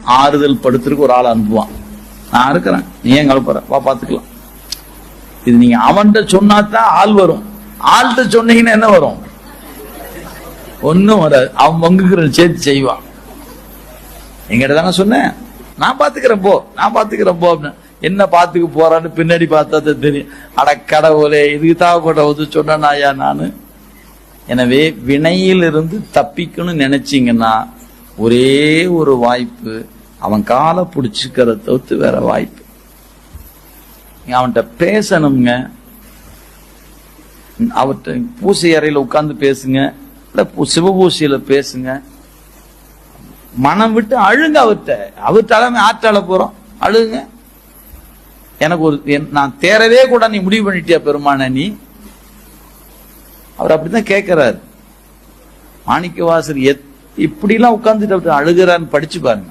ஆறுதல் படுத்துறதுக்கு ஒரு ஆள் அனுப்புவான். நான் இருக்கிறேன். நீ ஏன் கலப்புற வா பாத்துக்கலாம் இது நீங்க அவன்கிட்ட சொன்னா தான் ஆள் வரும். ஆள்கிட்ட சொன்னீங்கன்னா என்ன வரும்? ஒண்ணும் வராது. அவன் பங்குக்கிற சேர்த்து செய்வான். எங்கிட்ட தானே சொன்னேன். நான் பாத்துக்கிறேன் போ. நான் பாத்துக்கிறேன் போ அப்படின்னு. என்ன பாத்துக்கு போறான்னு பின்னாடி பார்த்தா தான் தெரியும். அட கடவுளே இதுக்கு தாவப்பட்ட வந்து சொன்னா நான் நானு? எனவே வினையிலிருந்து தப்பிக்கணும்னு நினைச்சீங்கன்னா ஒரே ஒரு வாய்ப்பு. அவன் காலை பிடிச்சிக்கிறத தவிர்த்து வேற வாய்ப்பு. அவன்கிட்ட பேசணுங்க அவர்கிட்ட பூசை அறையில் உட்காந்து பேசுங்க. இல்லை சிவபூசையில பேசுங்க. மனம் விட்டு அழுங்க அவர்கிட்ட. அவர் தலைமை ஆற்றால போறோம். அழுங்க எனக்கு ஒரு நான் தேரவே கூட நீ முடிவு பண்ணிட்டியா பெருமான நீ? அவர் அப்படிதான் கேட்கிறாரு மாணிக்க வாசர் எத் இப்படிலாம் உட்கார்ந்துட்டு அழுகிறான்னு படிச்சு பாருங்க.